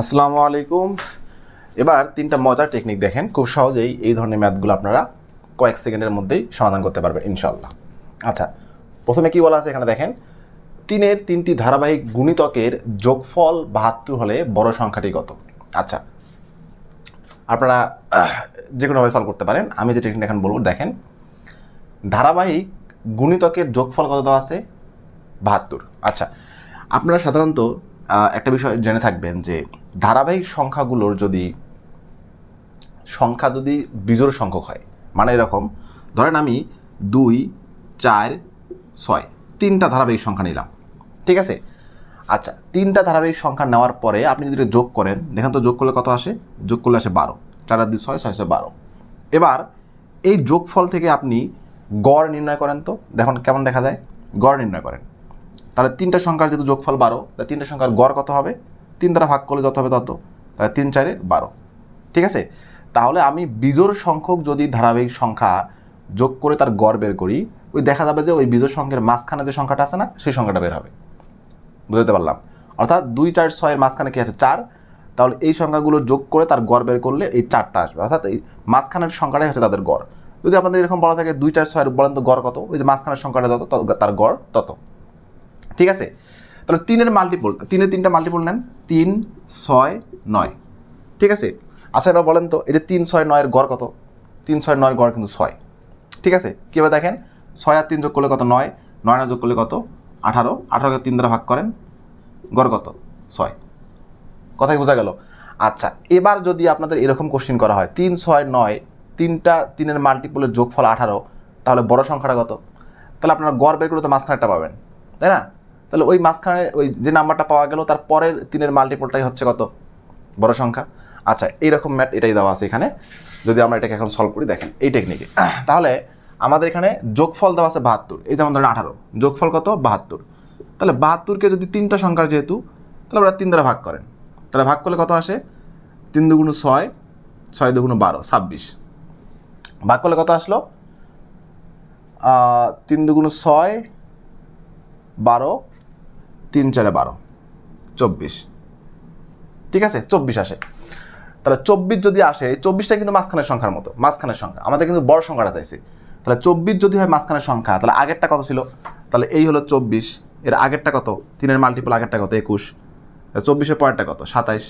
আসসালামু আলাইকুম। এবার তিনটা মজার টেকনিক দেখেন। খুব সহজেই এই ধরনের ম্যাথগুলো আপনারা কয়েক সেকেন্ডের মধ্যেই সমাধান করতে পারবেন ইনশাল্লাহ আচ্ছা প্রথমে কি বলা আছে এখানে দেখেন? তিনের তিনটি ধারাবাহিক গুণিতকের যোগফল বাহাত্তর হলে বড় সংখ্যাটি কত? আচ্ছা আপনারা যে কোনোভাবে সলভ করতে পারেন। আমি যে টেকনিক এখন বলব, দেখেন। ধারাবাহিক গুণিতকের যোগফল কত দেওয়া আছে? বাহাত্তর। আচ্ছা আপনারা সাধারণত একটা বিষয় জেনে থাকবেন যে ধারাবাহিক সংখ্যাগুলোর যদি সংখ্যা যদি বিজোড় সংখ্যক হয় মানে এরকম, ধরেন আমি দুই, চার, ছয়, তিনটা ধারাবাহিক সংখ্যা নিলাম, ঠিক আছে? আচ্ছা তিনটা ধারাবাহিক সংখ্যা নেওয়ার পরে আপনি যদি যোগ করেন, দেখেন তো যোগ করলে কত আসে? যোগ করলে আসে বারো। চার আর দুই, ছয় ছয় বারো। এবার এই যোগফল থেকে আপনি গড় নির্ণয় করেন তো, দেখুন কেমন দেখা যায়। গড় নির্ণয় করেন। তাহলে তিনটা সংখ্যার যেহেতু যোগফল বারো, তাহলে তিনটা সংখ্যার গড় কত হবে? তিন দ্বারা ভাগ করলে যত হবে তত। তাহলে তিন চারে বারো। ঠিক আছে? তাহলে আমি বিজোড় সংখ্যক যদি ধারাবাহিক সংখ্যা যোগ করে তার গড় বের করি, ওই দেখা যাবে যে ওই বিজোড় সংখ্যার মাঝখানে যে সংখ্যাটা আছে না, সেই সংখ্যাটা বের হবে। বুঝতে পারলাম? অর্থাৎ দুই, চার ছয়ের মাঝখানে কী আছে? চার। তাহলে এই সংখ্যাগুলো যোগ করে তার গড় বের করলে এই চারটা আসবে। অর্থাৎ এই মাঝখানের সংখ্যাটাই হচ্ছে তাদের গড়। যদি আপনাদের এরকম বলা থাকে দুই, চার ছয়ের বলেন তো গড় কত? ওই যে মাঝখানের সংখ্যাটা যত তার গড় তত। ঠিক আছে? তাহলে তিনের মাল্টিপল তিনে তিনটা মাল্টিপল নেন, তিন, ছয়, নয়। ঠিক আছে? আচ্ছা এবার বলেন তো, এই যে তিন, ছয়, নয়ের গড় কত? তিন, ছয়, নয়ের গড় কিন্তু ছয়। ঠিক আছে? কীভাবে দেখেন? ছয় আর তিন যোগ করলে কত? নয়। নয় না যোগ করলে কত? আঠারো। আঠারোকে তিন দ্বারা ভাগ করেন, গড় কত? ছয়। কথাই বোঝা গেল। আচ্ছা এবার যদি আপনাদের এরকম কোশ্চিন করা হয়, তিন, ছয়, নয়, তিনটা তিনের মাল্টিপলের যোগফল আঠারো, তাহলে বড় সংখ্যাটা কত? তাহলে আপনারা গড় বের করে তো মাঝখানেরটা পাবেন, তাই না? তাহলে ওই মাঝখানে ওই যে নাম্বারটা পাওয়া গেল, তার পরের তিনের মাল্টিপলটাই হচ্ছে কত? বড় সংখ্যা। আচ্ছা এইরকম ম্যাট এটাই দেওয়া আছে এখানে। যদি আমরা এটাকে এখন সলভ করি, দেখেন, এই টেকনিকে তাহলে আমাদের এখানে যোগফল দেওয়া আছে বাহাত্তর। এই যেমন ধরেন আঠারো। যোগফল কত? বাহাত্তর। তাহলে বাহাত্তরকে যদি তিনটা সংখ্যার যেহেতু, তাহলে ওরা তিন দ্বারা ভাগ করেন। তাহলে ভাগ করলে কত আসে? তিন দুগুণ ছয় ছয় দুগুণ বারো, ছাব্বিশ। ভাগ করলে কত আসলো? তিন দুগুণ ছয়, বারো তিন চারে বারো। চব্বিশ। ঠিক আছে? চব্বিশ আসে। তাহলে চব্বিশ যদি আসে চব্বিশটা কিন্তু মাঝখানের সংখ্যার মতো, মাঝখানের সংখ্যা। আমাদের কিন্তু বড় সংখ্যাটা চাইছে। তাহলে চব্বিশ যদি হয় মাঝখানের সংখ্যা, তাহলে আগেরটা কত ছিল? তাহলে এই হলো চব্বিশ। এর আগেরটা কত? তিনের মাল্টিপল আগেরটা কত? একুশ। চব্বিশের পরেরটা কত? সাতাইশ।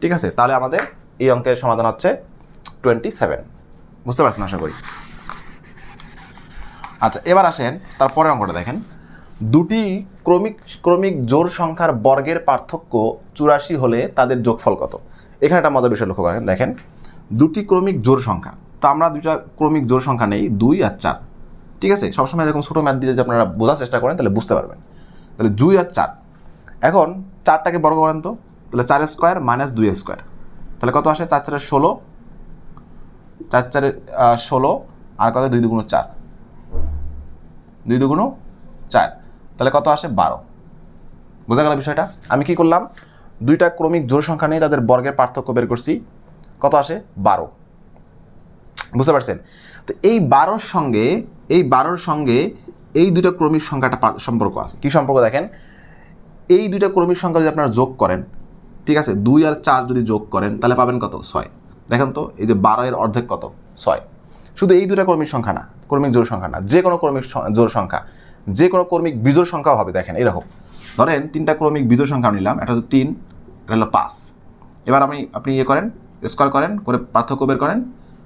ঠিক আছে? তাহলে আমাদের এই অঙ্কের সমাধান হচ্ছে টোয়েন্টি সেভেন বুঝতে পারছেন আশা করি? আচ্ছা এবার আসেন তারপরের অঙ্কটা দেখেন। দুটি ক্রমিক ক্রমিক জোর সংখ্যার বর্গের পার্থক্য চুরাশি হলে তাদের যোগফল কত? এখানে একটা মজার বিষয় লক্ষ্য করেন, দেখেন। দুটি ক্রমিক জোর সংখ্যা, তো আমরা দুইটা ক্রমিক জোর সংখ্যা নেই, দুই আর চার। ঠিক আছে? সবসময় এরকম ছোটো ম্যাথ দিয়ে যদি আপনারা বোঝার চেষ্টা করেন, তাহলে বুঝতে পারবেন। তাহলে দুই আর চার। এখন চারটাকে বর্গ করেন তো, তাহলে চার স্কোয়ার মাইনাস দুই স্কোয়ার। তাহলে কত আসে? চার চারের ষোলো। চার চারের ষোলো, আর কত? দুই দুগুণ চার। দুই দুগুণ চার। তাহলে কত আসে? বারো। বোঝা গেল বিষয়টা? আমি কি করলাম? দুইটা ক্রমিক জোড় সংখ্যা নিয়ে তাদের বর্গের পার্থক্য বের করছি। কত আসে? বারো। বুঝতে পারছেন? তো এই বারোর সঙ্গে, এই বারোর সঙ্গে এই দুটো ক্রমিক সংখ্যাটা সম্পর্ক আছে। কি সম্পর্ক দেখেন? এই দুইটা ক্রমিক সংখ্যা যদি আপনারা যোগ করেন, ঠিক আছে? দুই আর চার যদি যোগ করেন, তাহলে পাবেন কত? ছয়। দেখেন তো, এই যে বারো এর অর্ধেক কত? ছয়। শুধু এই দুটা ক্রমিক সংখ্যা না, ক্রমিক জোর সংখ্যা না, যে কোনো ক্রমিক জোড় সংখ্যা। যে কোনো ক্রমিক বিজোড় সংখ্যাও হবে, দেখেন এরকম ধরেন তিনটা ক্রমিক বিজোড় সংখ্যা নিলাম, এটা হচ্ছে তিন, এটা হলো পাঁচ। এবার আমি, আপনি ইয়ে করেন স্কোয়ার করেন, করে পার্থক্য বের করেন,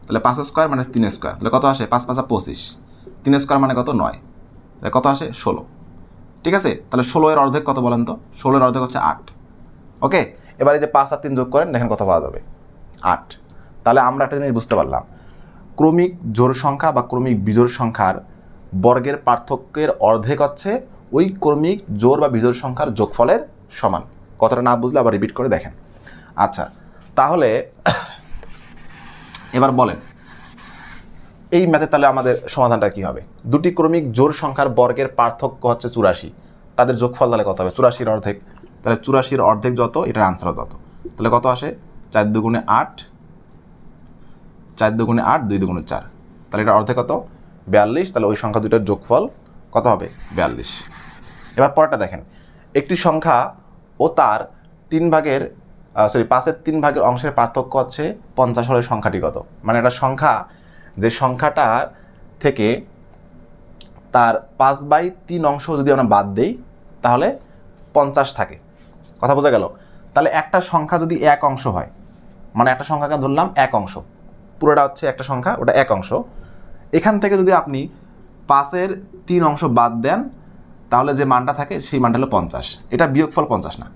তাহলে পাঁচ স্কোয়ার মানে তিন স্কোয়ার তাহলে কত আসে? পাঁচ, পাঁচা পঁচিশ। তিন স্কোয়ার মানে কত? নয়। তাহলে কত আসে? ষোলো। ঠিক আছে? তাহলে ষোলো এর অর্ধেক কত বলেন তো? ষোলোর অর্ধেক হচ্ছে আট। ওকে? এবার এই যে পাঁচ আর তিন যোগ করেন, দেখেন কত পাওয়া যাবে? আট। তাহলে আমরা একটা জিনিস বুঝতে পারলাম। ক্রমিক জোড় সংখ্যা বা ক্রমিক বিজোড় সংখ্যার বর্গের পার্থক্যের অর্ধেক হচ্ছে ওই ক্রমিক জোর বা বিজোড় সংখ্যার যোগফলের সমান। কথাটা না বুঝলে আবার রিপিট করে দেখেন। আচ্ছা তাহলে এবার বলেন, এই ম্যাথে তাহলে আমাদের সমাধানটা কি হবে? দুটি ক্রমিক জোর সংখ্যার বর্গের পার্থক্য হচ্ছে চুরাশি। তাদের যোগফল তাহলে কত হবে? চুরাশির অর্ধেক। তাহলে চুরাশির অর্ধেক যত, এটার আনসার তত। তাহলে কত আসে? চার দুগুণে আট, চার দুগুণে আট, দুই দুগুণে চার। তাহলে এটা অর্ধেক কত? বিয়াল্লিশ, তাহলে ওই সংখ্যা দুটোর যোগফল কত হবে? বিয়াল্লিশ। এবার পরেরটা দেখেন। একটি সংখ্যা ও তার তিন ভাগের সরি পাঁচের তিন ভাগের অংশের পার্থক্য হচ্ছে পঞ্চাশ হলে সংখ্যাটি কত? মানে একটা সংখ্যা, যে সংখ্যাটা থেকে তার পাঁচ বাই তিন অংশ যদি আমরা বাদ দেই, তাহলে পঞ্চাশ থাকে। কথা বোঝা গেল? তাহলে একটা সংখ্যা যদি এক অংশ হয় মানে একটা সংখ্যাকে ধরলাম এক অংশ। পুরোটা হচ্ছে একটা সংখ্যা, ওটা এক অংশ। এখান থেকে যদি আপনি পাঁচের তিন অংশ বাদ দেন, তাহলে যে মানটা থাকে, সেই মানটা হলো পঞ্চাশ। এটা বিয়োগফল পঞ্চাশ না।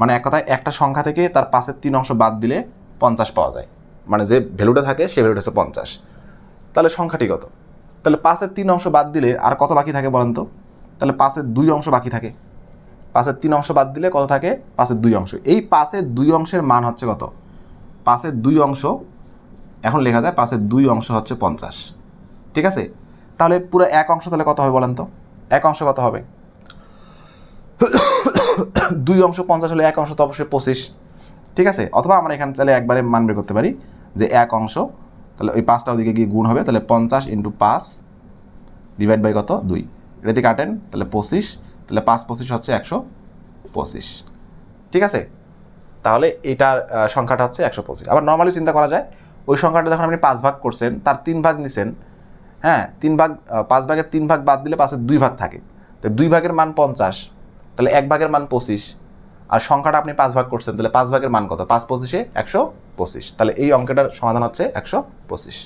মানে এক কথায় একটা সংখ্যা থেকে তার পাশের তিন অংশ বাদ দিলে পঞ্চাশ পাওয়া যায়। মানে যে ভ্যালুটা থাকে সেই ভ্যালুটা হচ্ছে পঞ্চাশ। তাহলে সংখ্যাটি কত? তাহলে পাশের তিন অংশ বাদ দিলে আর কত বাকি থাকে বলেন তো? তাহলে পাশের দুই অংশ বাকি থাকে। পাশের তিন অংশ বাদ দিলে কত থাকে? পাশের দুই অংশ। এই পাশের দুই অংশের মান হচ্ছে কত? পাশের দুই অংশ, এখন লেখা যায় পাশের দুই অংশ হচ্ছে পঞ্চাশ। ঠিক আছে? তাহলে পুরো এক অংশ তাহলে কত হবে বলেন তো? এক অংশ কত হবে? দুই অংশ পঞ্চাশ হলে এক অংশ তো অবশ্যই পঁচিশ। ঠিক আছে? অথবা আমরা এখানে তাহলে একবারে মান বের করতে পারি যে এক অংশ, তাহলে ওই পাঁচটা ওদিকে গিয়ে গুণ হবে, তাহলে পঞ্চাশ ইন্টু পাঁচ ডিভাইড বাই কত? দুই। এটা দিয়ে কাটেন, তাহলে পঁচিশ, তাহলে পাঁচ পঁচিশ হচ্ছে একশো পঁচিশ। ঠিক আছে? তাহলে এটার সংখ্যাটা হচ্ছে একশো পঁচিশ। আবার নর্মালি চিন্তা করা যায়, ওই সংখ্যাটা যখন আপনি পাঁচ ভাগ করছেন, তার তিন ভাগ নিছেন হ্যাঁ তিন ভাগ পাঁচ ভাগের তিন ভাগ বাদ দিলে পাশে দুই ভাগ থাকে। তো দুই ভাগের মান পঞ্চাশ, তাহলে এক ভাগের মান পঁচিশ। আর সংখ্যাটা আপনি পাঁচ ভাগ করছেন, তাহলে পাঁচ ভাগের মান কত? পাঁচ পঁচিশে একশো পঁচিশ। তাহলে এই অঙ্কটার সমাধান হচ্ছে একশো পঁচিশ।